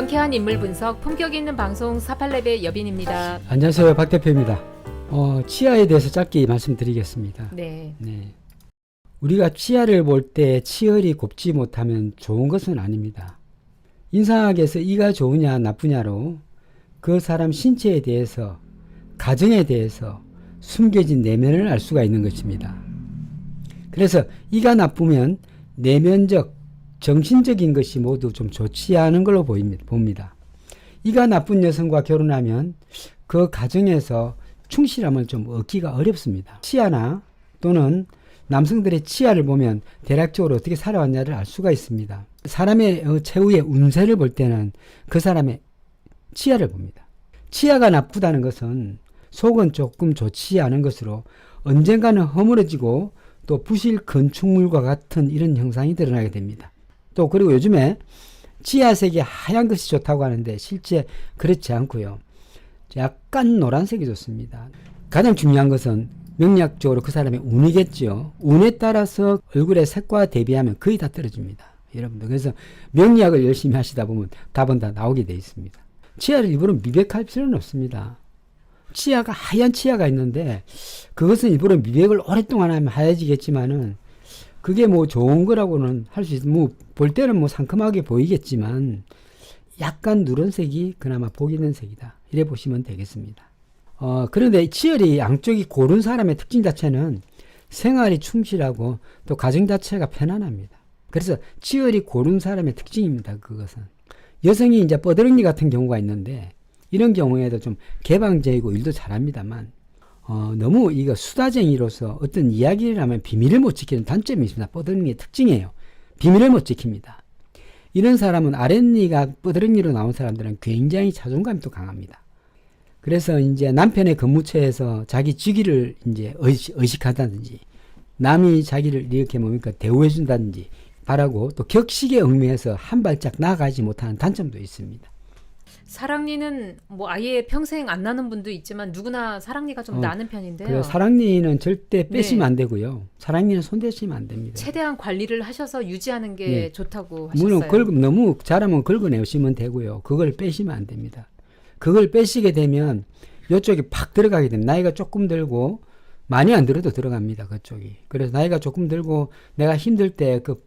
명쾌한 인물 분석, 품격 있는 방송 사팔랩의 여빈입니다. 안녕하세요. 박 대표입니다. 어, 치아에 대해서 짧게 말씀드리겠습니다. 네. 네. 우리가 치아를 볼 때 치열이 곱지 못하면 좋은 것은 아닙니다. 인상학에서 이가 좋으냐 나쁘냐로 그 사람 신체에 대해서 가정에 대해서 숨겨진 내면을 알 수가 있는 것입니다. 그래서 이가 나쁘면 내면적, 정신적인 것이 모두 좀 좋지 않은 걸로 보입니다. 봅니다. 이가 나쁜 여성과 결혼하면 그 가정에서 충실함을 좀 얻기가 어렵습니다. 치아나 또는 남성들의 치아를 보면 대략적으로 어떻게 살아왔냐를 알 수가 있습니다. 사람의 어, 최후의 운세를 볼 때는 그 사람의 치아를 봅니다. 치아가 나쁘다는 것은 속은 조금 좋지 않은 것으로 언젠가는 허물어지고 또 부실 건축물과 같은 이런 형상이 드러나게 됩니다. 또 그리고 요즘에 치아색이 하얀 것이 좋다고 하는데 실제 그렇지 않고요. 약간 노란색이 좋습니다. 가장 중요한 것은 명리학적으로 그 사람의 운이겠죠. 운에 따라서 얼굴의 색과 대비하면 거의 다 떨어집니다. 여러분들. 그래서 명리학을 열심히 하시다 보면 답은 다 나오게 돼 있습니다. 치아를 일부러 미백할 필요는 없습니다. 치아가 하얀 치아가 있는데 그것은 일부러 미백을 오랫동안 하면 하얘지겠지만은 그게 뭐 좋은 거라고는 할 수 있, 뭐볼 때는 뭐 상큼하게 보이겠지만 약간 누런색이 그나마 보기 있는 색이다. 이래 보시면 되겠습니다. 어, 그런데 치열이 양쪽이 고른 사람의 특징 자체는 생활이 충실하고 또 가정 자체가 편안합니다. 그래서 치열이 고른 사람의 특징입니다. 그것은. 여성이 이제 뻐드렁니 같은 경우가 있는데 이런 경우에도 좀 개방적이고 일도 잘합니다만 어, 너무 이거 수다쟁이로서 어떤 이야기를 하면 비밀을 못 지키는 단점이 있습니다. 뻐드렁니의 특징이에요. 비밀을 못 지킵니다. 이런 사람은 아랫니가 뻐드렁니로 나온 사람들은 굉장히 자존감이 또 강합니다. 그래서 이제 남편의 근무처에서 자기 직위를 이제 의식, 의식한다든지 남이 자기를 이렇게 뭡니까 대우해준다든지 바라고 또 격식에 얽매여서 한 발짝 나아가지 못하는 단점도 있습니다. 사랑니는 뭐 아예 평생 안 나는 분도 있지만 누구나 사랑니가 좀 어, 나는 편인데요. 그래서 사랑니는 절대 빼시면 네. 안 되고요. 사랑니는 손대시면 안 됩니다. 최대한 관리를 하셔서 유지하는 게 네. 좋다고 하셨어요. 물론 긁 너무 자라면 긁어내시면 되고요. 그걸 빼시면 안 됩니다. 그걸 빼시게 되면 이쪽이 팍 들어가게 됩니다. 나이가 조금 들고 많이 안 들어도 들어갑니다. 그쪽이. 그래서 나이가 조금 들고 내가 힘들 때 그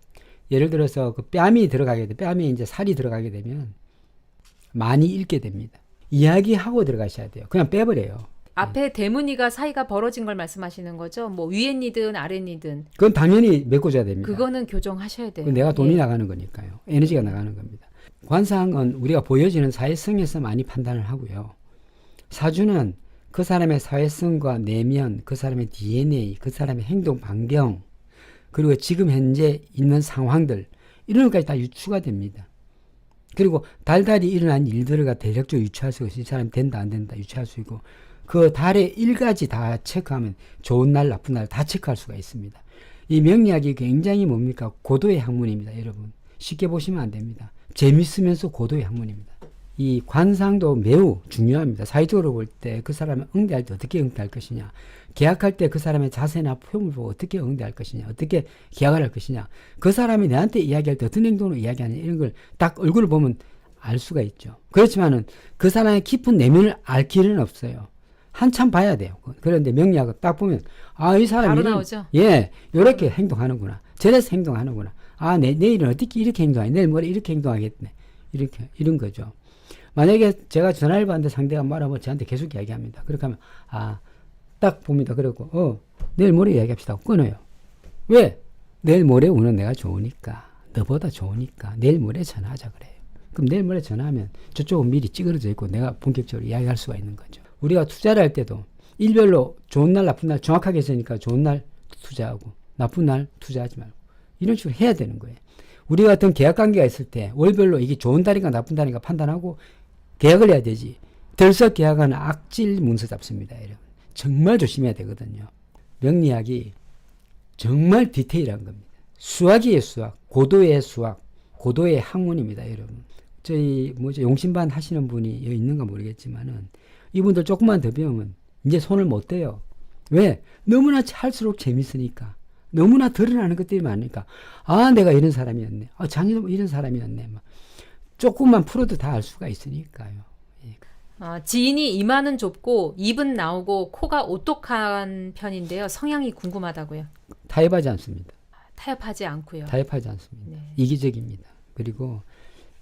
예를 들어서 그 뺨이 들어가게 돼. 뺨이 이제 살이 들어가게 되면 많이 잃게 됩니다. 이야기하고 들어가셔야 돼요. 그냥 빼버려요. 앞에 대문이가 사이가 벌어진 걸 말씀하시는 거죠? 뭐 위엔니든 아랫니든 그건 당연히 메꿔줘야 됩니다. 그거는 교정하셔야 돼요. 내가 돈이 예. 나가는 거니까요. 에너지가 나가는 겁니다. 관상은 우리가 보여지는 사회성에서 많이 판단을 하고요. 사주는 그 사람의 사회성과 내면, 그 사람의 DNA, 그 사람의 행동 반경, 그리고 지금 현재 있는 상황들, 이런 것까지 다 유추가 됩니다. 그리고 달달이 일어난 일들을 대략적으로 유추할 수 있고, 이 사람이 된다, 안 된다, 유추할 수 있고, 그 달의 일가지 다 체크하면 좋은 날, 나쁜 날 다 체크할 수가 있습니다. 이 명리학이 굉장히 뭡니까? 고도의 학문입니다, 여러분. 쉽게 보시면 안 됩니다. 재밌으면서 고도의 학문입니다. 이 관상도 매우 중요합니다. 사회적으로 볼 때 그 사람을 응대할 때 어떻게 응대할 것이냐. 계약할 때 그 사람의 자세나 표현을 보고 어떻게 응대할 것이냐. 어떻게 계약을 할 것이냐. 그 사람이 내한테 이야기할 때 어떤 행동으로 이야기하냐. 이런 걸 딱 얼굴을 보면 알 수가 있죠. 그렇지만은 그 사람의 깊은 내면을 알 길은 없어요. 한참 봐야 돼요. 그런데 명리학을 딱 보면 아, 이 사람이 바로 나오죠? 예, 요렇게 행동하는구나. 저래서 행동하는구나. 아, 내, 내일은 어떻게 이렇게 행동하겠네. 내일 모레 이렇게 행동하겠네. 이렇게, 이런 거죠. 만약에 제가 전화를 받는데 상대가 말하면 저한테 계속 이야기합니다. 그렇게 하면, 아, 딱 봅니다. 그리고, 어, 내일 모레 이야기합시다. 끊어요. 왜? 내일 모레 오는 내가 좋으니까. 너보다 좋으니까. 내일 모레 전화하자 그래요. 그럼 내일 모레 전화하면 저쪽은 미리 찌그러져 있고 내가 본격적으로 이야기할 수가 있는 거죠. 우리가 투자를 할 때도 일별로 좋은 날, 나쁜 날 정확하게 했으니까 좋은 날 투자하고 나쁜 날 투자하지 말고 이런 식으로 해야 되는 거예요. 우리 같은 계약 관계가 있을 때 월별로 이게 좋은 달인가 나쁜 달인가 판단하고 계약을 해야 되지. 들썩 계약하는 악질 문서 잡습니다, 여러분. 정말 조심해야 되거든요. 명리학이 정말 디테일한 겁니다. 수학이에요, 수학. 고도의 수학, 고도의 학문입니다, 여러분. 저희 뭐죠 용신반 하시는 분이 여기 있는가 모르겠지만은 이분들 조금만 더 배우면 이제 손을 못 대요. 왜? 너무나 할수록 재밌으니까. 너무나 드러나는 것들이 많으니까. 아, 내가 이런 사람이었네. 아, 장인도 이런 사람이었네. 막. 조금만 풀어도 다 알 수가 있으니까요. 아, 지인이 이마는 좁고 입은 나오고 코가 오똑한 편인데요. 성향이 궁금하다고요. 타협하지 않습니다. 타협하지 않고요. 타협하지 않습니다. 네. 이기적입니다. 그리고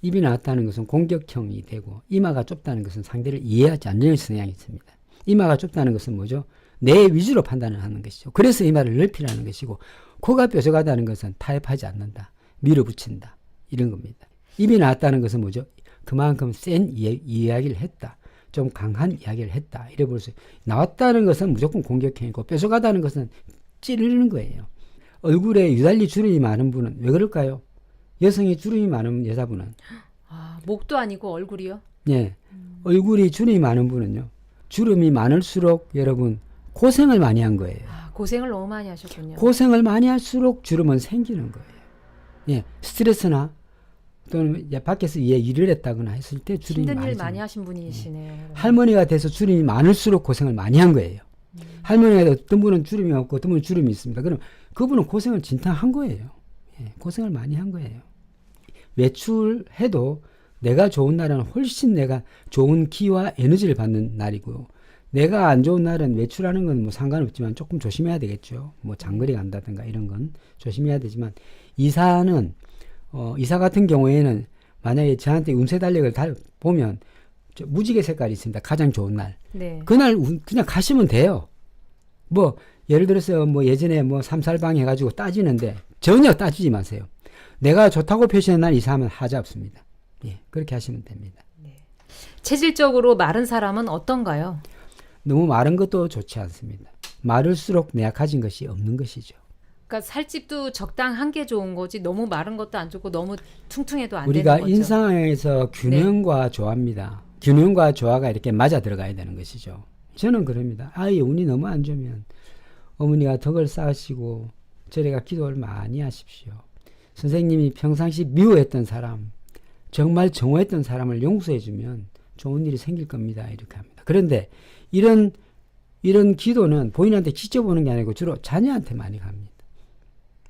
입이 나왔다는 것은 공격형이 되고 이마가 좁다는 것은 상대를 이해하지 않는 성향이 있습니다. 이마가 좁다는 것은 뭐죠? 내 위주로 판단을 하는 것이죠. 그래서 이마를 넓히라는 것이고 코가 뾰족하다는 것은 타협하지 않는다. 밀어붙인다. 이런 겁니다. 입이 나왔다는 것은 뭐죠? 그만큼 센 이야, 이야기를 했다. 좀 강한 이야기를 했다. 이래 볼 수. 나왔다는 것은 무조건 공격형이고 뾰족하다는 것은 찌르는 거예요. 얼굴에 유달리 주름이 많은 분은 왜 그럴까요? 여성이 주름이 많은 여자분은 아, 목도 아니고 얼굴이요? 예 얼굴이 주름이 많은 분은요 주름이 많을수록 여러분 고생을 많이 한 거예요. 아, 고생을 너무 많이 하셨군요. 고생을 많이 할수록 주름은 생기는 거예요. 예 스트레스나 또는 이제 밖에서 얘 일을 했다거나 했을 때 주름이 힘든 일 많이 많이. 하신 분이시네요. 할머니가 돼서 주름이 많을수록 고생을 많이 한 거예요. 할머니가 돼서 어떤 분은 주름이 없고 어떤 분은 주름이 있습니다. 그럼 그분은 고생을 진짜 한 거예요. 예, 고생을 많이 한 거예요. 외출해도 내가 좋은 날은 훨씬 내가 좋은 기와 에너지를 받는 날이고요. 내가 안 좋은 날은 외출하는 건 뭐 상관없지만 조금 조심해야 되겠죠. 뭐 장거리 간다든가 이런 건 조심해야 되지만 이사는 어, 이사 같은 경우에는 만약에 저한테 운세 달력을 달 보면 저 무지개 색깔이 있습니다. 가장 좋은 날. 네. 그날 운- 그냥 가시면 돼요. 뭐 예를 들어서 뭐 예전에 뭐 삼살방 해가지고 따지는데 전혀 따지지 마세요. 내가 좋다고 표시한 날 이사하면 하자 없습니다. 예, 그렇게 하시면 됩니다. 체질적으로 마른 사람은 어떤가요? 너무 마른 것도 좋지 않습니다. 마를수록 내약해진 것이 없는 것이죠. 그러니까 살집도 적당한 게 좋은 거지 너무 마른 것도 안 좋고 너무 퉁퉁해도 안 우리가 되는 거죠. 네. 인상에서 균형과 조화입니다. 균형과 조화가 이렇게 맞아 들어가야 되는 것이죠. 저는 그럽니다. 아이 운이 너무 안 좋으면 어머니가 덕을 쌓으시고 저래가 기도를 많이 하십시오. 선생님이 평상시 미워했던 사람, 정말 정오했던 사람을 용서해주면 좋은 일이 생길 겁니다. 이렇게 합니다. 그런데 이런 이런 기도는 본인한테 직접 오는 게 아니고 주로 자녀한테 많이 갑니다.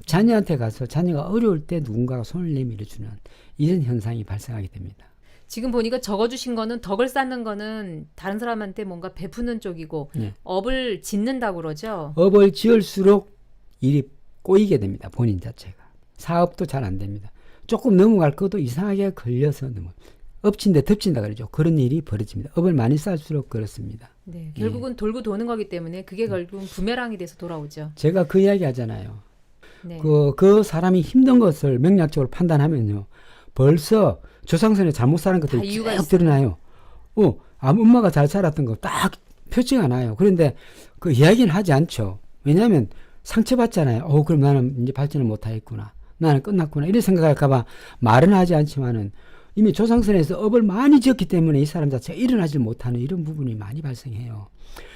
자녀한테 가서 자녀가 어려울 때 누군가가 손을 내밀어 주는 이런 현상이 발생하게 됩니다. 지금 보니까 적어주신 거는 덕을 쌓는 거는 다른 사람한테 뭔가 베푸는 쪽이고 예. 업을 짓는다고 그러죠. 업을 지을수록 일이 꼬이게 됩니다. 본인 자체가. 사업도 잘 안 됩니다. 조금 넘어갈 것도 이상하게 걸려서 넘어. 엎친데 덮친다 그러죠. 그런 일이 벌어집니다. 업을 많이 쌓을수록 그렇습니다. 네, 결국은 돌고 도는 거기 때문에 그게 결국은 부메랑이 돼서 돌아오죠. 제가 그 이야기 하잖아요. 네. 그, 그 사람이 힘든 것을 맥락적으로 판단하면요. 벌써 조상선에 잘못 사는 다 것들이 쭉. 드러나요. 어, 아, 엄마가 잘 살았던 거 딱 표치가 나요. 그런데 그 이야기는 하지 않죠. 왜냐하면 상처받잖아요. 어, 그럼 나는 이제 발전을 못하겠구나. 나는 끝났구나. 이런 생각할까봐 말은 하지 않지만은 이미 조상선에서 업을 많이 지었기 때문에 이 사람 자체가 일어나질 못하는 이런 부분이 많이 발생해요.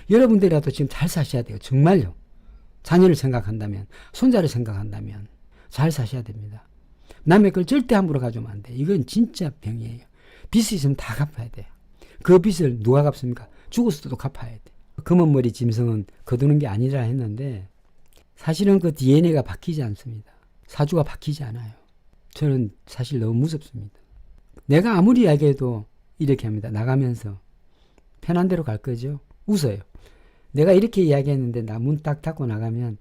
여러분들이라도 지금 잘 사셔야 돼요. 정말요. 자녀를 생각한다면, 손자를 생각한다면 잘 사셔야 됩니다. 남의 걸 절대 함부로 가져오면 안 돼. 이건 진짜 병이에요. 빚이 있으면 다 갚아야 돼요. 그 빚을 누가 갚습니까? 죽었어도 갚아야 돼. 검은 머리 짐승은 거두는 게 아니라 했는데 사실은 그 DNA가 바뀌지 않습니다. 사주가 바뀌지 않아요. 저는 사실 너무 무섭습니다. 내가 아무리 이야기해도 이렇게 합니다. 나가면서 편한 대로 갈 거죠. 웃어요. 내가 이렇게 이야기했는데 나 문 딱 닫고 나가면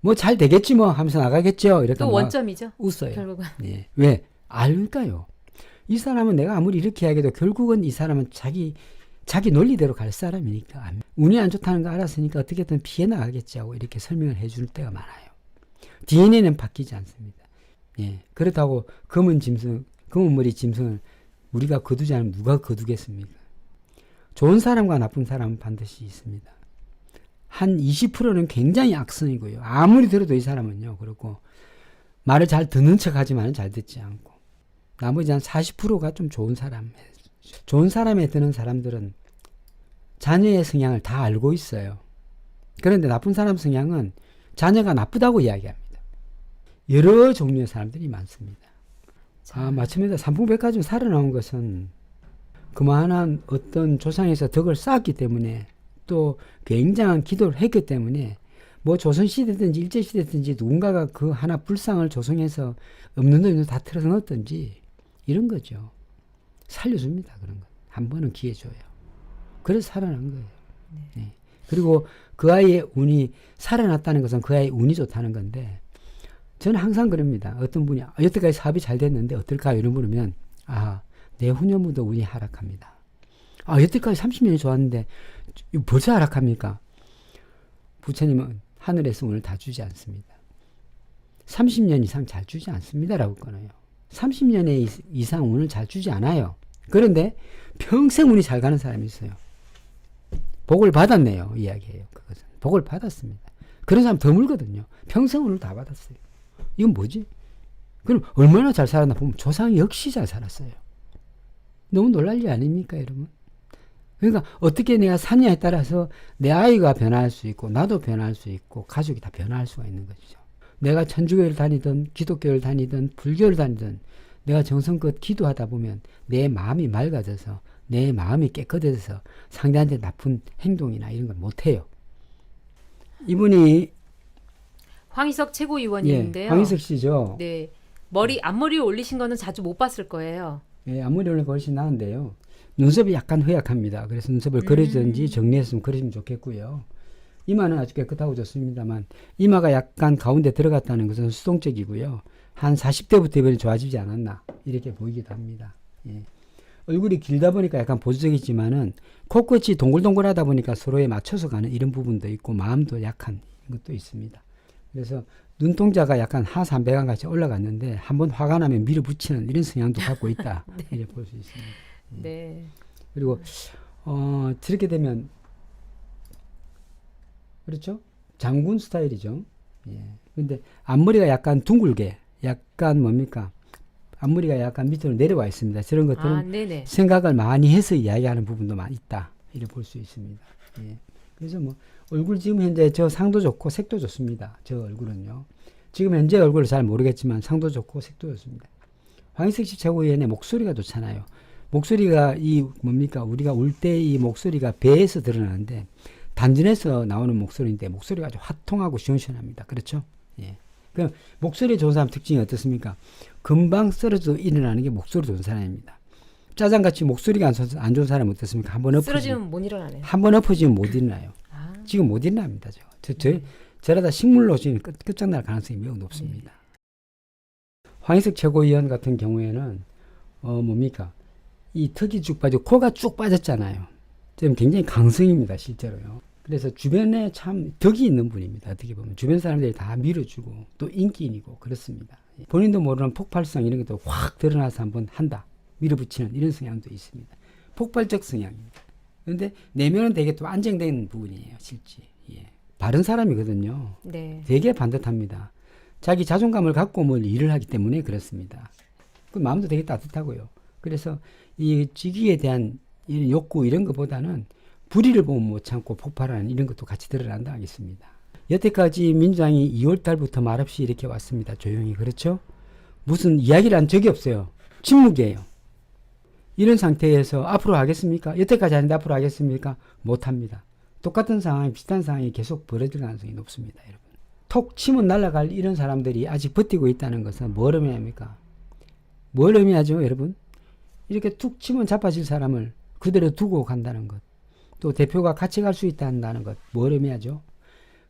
뭐 잘 되겠지 뭐 하면서 나가겠죠. 이렇게 또막 원점이죠. 웃어요. 결국은 예. 왜? 알까요? 이 사람은 내가 아무리 이렇게 이야기해도 결국은 이 사람은 자기 자기 논리대로 갈 사람이니까 안- 운이 안 좋다는 거 알았으니까 어떻게든 피해 나가겠지 하고 이렇게 설명을 해줄 때가 많아요. DNA는 바뀌지 않습니다. 예. 그렇다고 검은 짐승, 검은 머리 짐승을 우리가 거두지 않으면 누가 거두겠습니까? 좋은 사람과 나쁜 사람은 반드시 있습니다. 한 20%는 굉장히 악성이고요. 아무리 들어도 이 사람은요. 그렇고 말을 잘 듣는 척 하지만 잘 듣지 않고 나머지 한 40%가 좀 좋은 사람 좋은 사람에 드는 사람들은 자녀의 성향을 다 알고 있어요 그런데 나쁜 사람 성향은 자녀가 나쁘다고 이야기합니다 여러 종류의 사람들이 많습니다 아 마침내 삼풍백화점 살아나온 것은 그만한 어떤 조상에서 덕을 쌓았기 때문에 또 굉장한 기도를 했기 때문에 뭐 조선시대든지 일제시대든지 누군가가 그 하나 불상을 조성해서 없는 돈을 다 틀어서 넣었든지 이런 거죠. 살려줍니다. 그런 거. 한 번은 기회 줘요. 그래서 살아난 거예요. 네. 그리고 그 아이의 운이 살아났다는 것은 그 아이의 운이 좋다는 건데 저는 항상 그럽니다. 어떤 분이 아, 여태까지 사업이 잘 됐는데 어떨까요? 이런 물으면 아, 내 후년부터 운이 하락합니다. 아, 여태까지 30년이 좋았는데 벌써 하락합니까? 부처님은 하늘에서 운을 다 주지 않습니다. 30년 이상 잘 주지 않습니다라고 끊어요. 30년의 이상 운을 잘 주지 않아요. 그런데 평생 운이 잘 가는 사람이 있어요. 복을 받았네요. 이야기예요. 그것은. 복을 받았습니다. 그런 사람 드물거든요. 평생 운을 다 받았어요. 이건 뭐지? 그럼 얼마나 잘 살았나 보면 조상이 역시 잘 살았어요. 너무 놀랄 일 아닙니까, 여러분? 그러니까 어떻게 내가 사냐에 따라서 내 아이가 변화할 수 있고 나도 변화할 수 있고 가족이 다 변화할 수가 있는 것이죠. 내가 천주교를 다니든 기독교를 다니든 불교를 다니든 내가 정성껏 기도하다 보면 내 마음이 맑아져서 내 마음이 깨끗해져서 상대한테 나쁜 행동이나 이런 걸 못해요. 이분이 황희석 예, 최고위원인데요. 황희석 씨죠. 네. 머리 앞머리 올리신 거는 자주 못 봤을 거예요. 예, 아무리 오늘 훨씬 나은데요. 눈썹이 약간 허약합니다. 그래서 눈썹을 그려주든지 정리했으면 그려주면 좋겠고요. 이마는 아주 깨끗하고 좋습니다만 이마가 약간 가운데 들어갔다는 것은 수동적이고요. 한 40대부터 이번에 좋아지지 않았나 이렇게 보이기도 합니다. 예. 얼굴이 길다 보니까 약간 보수적이지만은 코끝이 동글동글하다 보니까 서로에 맞춰서 가는 이런 부분도 있고 마음도 약한 것도 있습니다. 그래서 눈동자가 약간 하산배관 같이 올라갔는데 한번 화가 나면 밀어붙이는 이런 성향도 갖고 있다 이렇게 볼 수 있습니다. 네. 그리고 어 저렇게 되면 그렇죠? 장군 스타일이죠. 예. 근데 앞머리가 약간 둥글게 약간 뭡니까? 앞머리가 약간 밑으로 내려와 있습니다. 저런 것들은 아. 생각을 많이 해서 이야기하는 부분도 많이 있다. 이렇게 볼수 있습니다. 예. 그래서 뭐 얼굴 지금 현재 저 상도 좋고 색도 좋습니다. 저 얼굴은요. 지금 현재 얼굴을 잘 모르겠지만 상도 좋고 색도 좋습니다. 황희석 씨 최고위원의 목소리가 좋잖아요. 목소리가 이 뭡니까 우리가 울 때 이 목소리가 배에서 드러나는데 단전에서 나오는 목소리인데 목소리가 아주 화통하고 시원시원합니다. 그렇죠? 예. 그 목소리 좋은 사람 특징이 어떻습니까? 금방 쓰러져 일어나는 게 목소리 좋은 사람입니다. 짜장같이 목소리가 안, 좋- 안 좋은 사람 어떻습니까? 한번 엎어지면 쓰러지면 못 일어나네요. 한번 엎어지면 못 일어나요. 아, 지금 못 일어납니다. 저, 저, 저 저러다 식물로 지금 끝, 끝장날 가능성이 매우 높습니다. 황희석 최고위원 같은 경우에는 어 뭡니까 이 턱이 쭉 빠지고 코가 쭉 빠졌잖아요. 지금 굉장히 강성입니다, 실제로요. 그래서 주변에 참 덕이 있는 분입니다. 어떻게 보면 주변 사람들이 다 밀어주고 또 인기인이고 그렇습니다. 본인도 모르는 폭발성 이런 것도 확 드러나서 한번 한다, 밀어붙이는 이런 성향도 있습니다. 폭발적 성향입니다. 그런데 내면은 되게 또 안정된 부분이에요, 실제. 예. 바른 사람이거든요. 네. 되게 반듯합니다. 자기 자존감을 갖고 뭘 일을 하기 때문에 그렇습니다. 그 마음도 되게 따뜻하고요. 그래서 이 직위에 대한 이런 욕구 이런 것보다는 불의를 보면 못 참고 폭발하는 이런 것도 같이 드러난다 하겠습니다. 여태까지 민주당이 2월 달부터 말없이 이렇게 왔습니다. 조용히 그렇죠? 무슨 이야기를 한 적이 없어요. 침묵이에요. 이런 상태에서 앞으로 하겠습니까? 여태까지 하는데 앞으로 하겠습니까? 못합니다. 똑같은 상황이 비슷한 상황이 계속 벌어질 가능성이 높습니다, 여러분. 톡 치면 날아갈 이런 사람들이 아직 버티고 있다는 것은 뭘 의미합니까? 뭘 의미하죠, 여러분? 이렇게 툭 치면 자빠질 사람을 그대로 두고 간다는 것. 또 대표가 같이 갈 수 있다는 것. 뭘 의미하죠?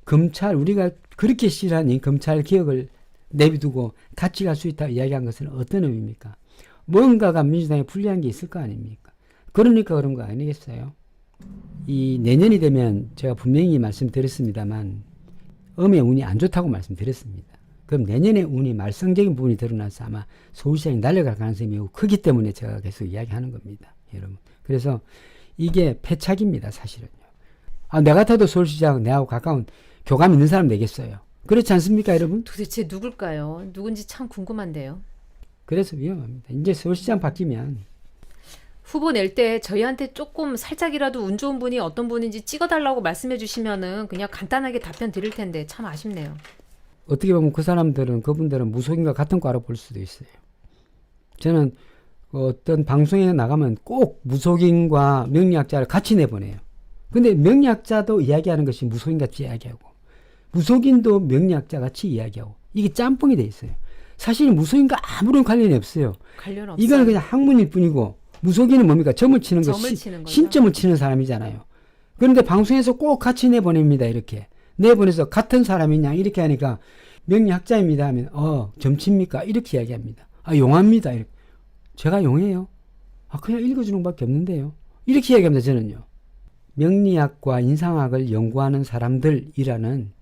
검찰, 우리가 그렇게 싫어하는 이 검찰 개혁을 내비두고 같이 갈 수 있다 이야기한 것은 어떤 의미입니까? 뭔가가 민주당에 불리한 게 있을 거 아닙니까? 그러니까 그런 거 아니겠어요? 이 내년이 되면 제가 분명히 말씀드렸습니다만 음의 운이 안 좋다고 말씀드렸습니다. 그럼 내년에 운이 말썽적인 부분이 드러나서 아마 서울시장이 날아갈 가능성이 매우 크기 때문에 제가 계속 이야기하는 겁니다. 여러분. 그래서 이게 패착입니다. 사실은요. 아, 내 같아도 서울시장 내하고 가까운 교감 있는 사람 되겠어요. 그렇지 않습니까, 여러분? 도대체 누굴까요? 누군지 참 궁금한데요. 그래서 위험합니다. 이제 서울시장 바뀌면 후보 낼 때 저희한테 조금 살짝이라도 운 좋은 분이 어떤 분인지 찍어달라고 말씀해 주시면은 그냥 간단하게 답변 드릴 텐데 참 아쉽네요. 어떻게 보면 그 사람들은 그분들은 무속인과 같은 과로 볼 수도 있어요. 저는 그 어떤 방송에 나가면 꼭 무속인과 명리학자를 같이 내보내요. 근데 명리학자도 이야기하는 것이 무속인 같이 이야기하고 무속인도 명리학자 같이 이야기하고 이게 짬뽕이 돼 있어요. 사실 무속인과 아무런 관련이 없어요. 관련 없어요. 이건 그냥 학문일 뿐이고 무속인은 뭡니까? 점을 치는 거 점을 시- 치는 거죠. 신점을 치는 사람이잖아요. 그런데 방송에서 꼭 같이 내보냅니다. 이렇게 내보내서 같은 사람이냐 이렇게 하니까 명리학자입니다 하면 어 점칩니까 이렇게 이야기합니다. 아 용합니다. 이렇게. 제가 용해요. 아 그냥 읽어주는 것밖에 없는데요. 이렇게 이야기합니다. 저는요. 명리학과 인상학을 연구하는 사람들이라는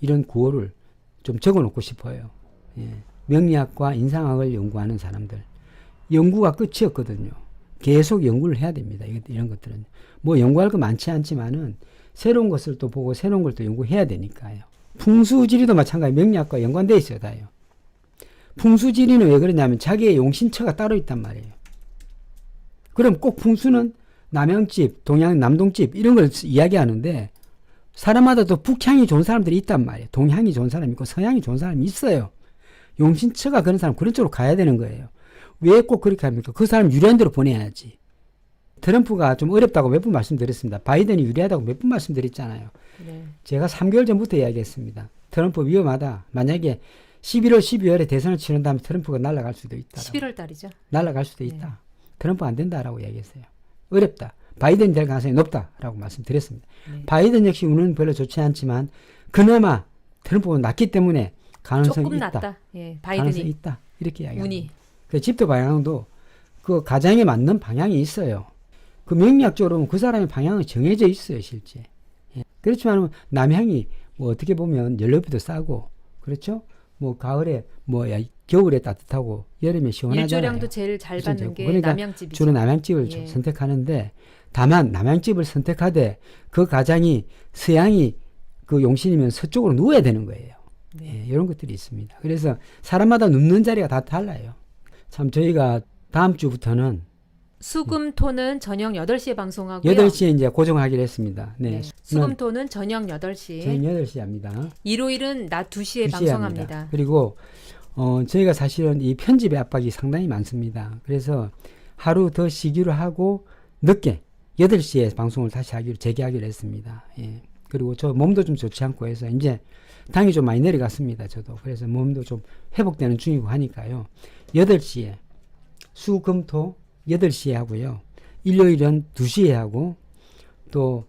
이런 구호를 좀 적어놓고 싶어요. 예. 명리학과 인상학을 연구하는 사람들. 연구가 끝이었거든요. 계속 연구를 해야 됩니다. 이런 것들은. 뭐 연구할 거 많지 않지만은 새로운 것을 또 보고 새로운 걸 또 연구해야 되니까요. 풍수지리도 마찬가지 명리학과 연관돼 있어요. 다요. 풍수지리는 왜 그러냐면 자기의 용신처가 따로 있단 말이에요. 그럼 꼭 풍수는 남양집, 동양, 남동집 이런 걸 이야기하는데 사람마다 또 북향이 좋은 사람들이 있단 말이에요. 동향이 좋은 사람이 있고 서향이 좋은 사람이 있어요. 용신처가 그런 사람 그런 쪽으로 가야 되는 거예요. 왜 꼭 그렇게 합니까? 그 사람 유리한 대로 보내야지. 트럼프가 좀 어렵다고 몇 번 말씀드렸습니다. 바이든이 유리하다고 몇 번 말씀드렸잖아요. 네. 제가 3개월 전부터 이야기했습니다. 트럼프 위험하다. 만약에 11월, 12월에 대선을 치른 다음에 트럼프가 날아갈 수도 있다. 11월 달이죠. 날아갈 수도 네. 있다. 트럼프 안 된다라고 이야기했어요. 어렵다. 바이든이 될 가능성이 높다라고 말씀드렸습니다. 네. 바이든 역시 운은 별로 좋지 않지만 그나마 트럼프가 낫기 때문에 가능성이 조금 있다. 낫다. 예, 가능성이 바이든이 있다. 이렇게 이야기합니다. 운이 그 집도 방향도 그 가장에 맞는 방향이 있어요. 그 명리학적으로 보면 그 사람의 방향은 정해져 있어요, 실제. 예. 그렇지만 남향이 뭐 어떻게 보면 연료비도 싸고 그렇죠? 뭐 가을에 뭐 야, 겨울에 따뜻하고 여름에 시원하잖아요. 일조량도 제일 잘 받는 게 그러니까 남양집이죠. 주로 남양집을 예. 선택하는데 다만 남양집을 선택하되 그 가장이 서양이 그 용신이면 서쪽으로 누워야 되는 거예요. 네. 예, 이런 것들이 있습니다. 그래서 사람마다 눕는 자리가 다 달라요. 참 저희가 다음 주부터는 수금토는 저녁 8시에 방송하고요. 8시에 이제 고정하기로 했습니다. 네. 네. 수금토는 저녁 8시. 저희 8시에 합니다. 일요일은 낮 2시에 2시에 방송합니다. 합니다. 그리고 어, 저희가 사실은 이 편집의 압박이 상당히 많습니다. 그래서 하루 더 쉬기로 하고 늦게 8시에 방송을 다시 하기로 재개하기로 했습니다. 예. 그리고 저 몸도 좀 좋지 않고 해서 이제 당이 좀 많이 내려갔습니다. 저도. 그래서 몸도 좀 회복되는 중이고 하니까요. 8시에 수, 금, 토 8시에 하고요. 일요일은 2시에 하고 또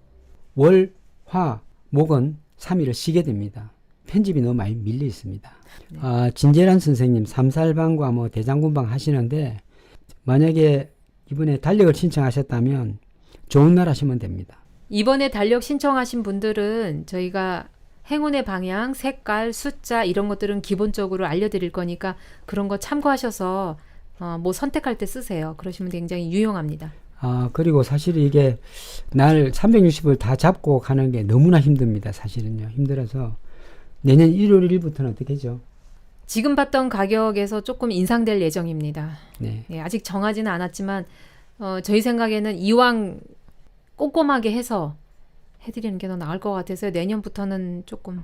월, 화, 목은 3일을 쉬게 됩니다. 편집이 너무 많이 밀려 있습니다. 네. 아, 진재란 선생님 삼살방과 뭐 대장군방 하시는데 만약에 이번에 달력을 신청하셨다면 좋은 날 하시면 됩니다. 이번에 달력 신청하신 분들은 저희가 행운의 방향, 색깔, 숫자 이런 것들은 기본적으로 알려드릴 거니까 그런 거 참고하셔서 어, 뭐 선택할 때 쓰세요. 그러시면 굉장히 유용합니다. 아, 그리고 사실 이게 날 360을 다 잡고 가는 게 너무나 힘듭니다. 사실은요. 힘들어서 내년 1월 1일부터는 어떻게 하죠? 지금 봤던 가격에서 조금 인상될 예정입니다. 네. 예, 아직 정하지는 않았지만 어, 저희 생각에는 이왕 꼼꼼하게 해서 해드리는 게 더 나을 것 같아서 내년부터는 조금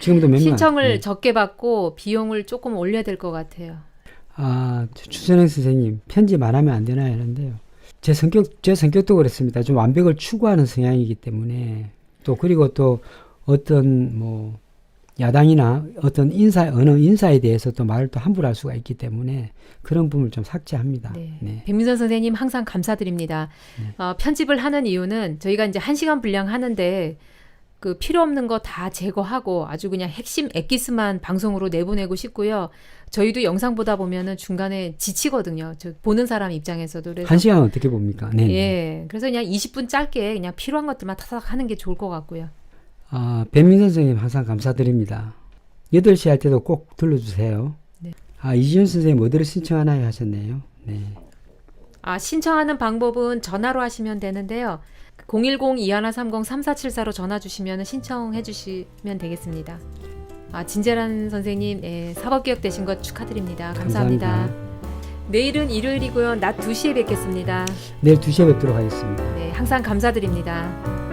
지금도 신청을 네. 적게 받고 비용을 조금 올려야 될 것 같아요. 아, 추선행 선생님 편집 안 하면 안 되나요? 하는데요. 제 성격, 제 성격도 그렇습니다. 좀 완벽을 추구하는 성향이기 때문에 또 그리고 또 어떤 뭐 야당이나 어떤 인사 어느 인사에 대해서 또 말을 또 함부로 할 수가 있기 때문에 그런 부분을 좀 삭제합니다. 네. 네. 백민선 선생님 항상 감사드립니다. 어, 편집을 하는 이유는 저희가 이제 한 시간 분량 하는데 그 필요 없는 거 다 제거하고 아주 그냥 핵심 엑기스만 방송으로 내보내고 싶고요. 저희도 영상 보다 보면은 중간에 지치거든요. 저 보는 사람 입장에서도 그래서 한 시간 어떻게 봅니까? 네. 네. 예. 그래서 그냥 20분 짧게 그냥 필요한 것들만 타닥 하는 게 좋을 것 같고요. 아, 배민 선생님 항상 감사드립니다. 8시 할 때도 꼭 들러주세요. 네. 아, 이지훈 선생님 어디로 신청하나요 하셨네요. 네. 아, 신청하는 방법은 전화로 하시면 되는데요. 010-2130-3474로 전화 주시면 신청해 주시면 되겠습니다. 아, 진재란 선생님, 예, 사법개혁 되신 것 축하드립니다. 감사합니다. 감사합니다. 내일은 일요일이고요. 낮 2시에 뵙겠습니다. 내일 2시에 뵙도록 하겠습니다. 네, 항상 감사드립니다.